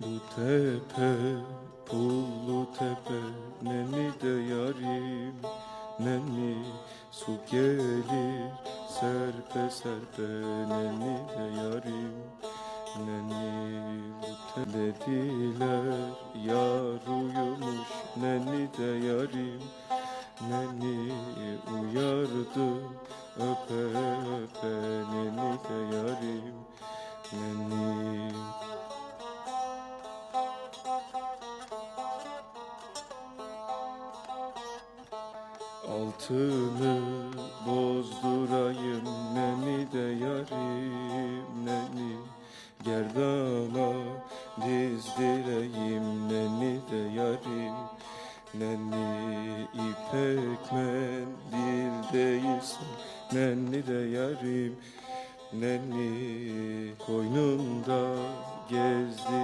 Bu tepe pullu tepe Nenni de yarim Nenni su gelir Serpe serpe Nenni de yarim Nenni bu dediler Yar uyumuş Nenni de yarim Nenni uyardı Öpe öpe Nenni de yarim Nenni Altını bozdurayım neni de yarim neni Gerdana dizdireyim neni de yarim Nenni ipek mendil değilsin Nenni de yarim Nenni koynunda gezdireyim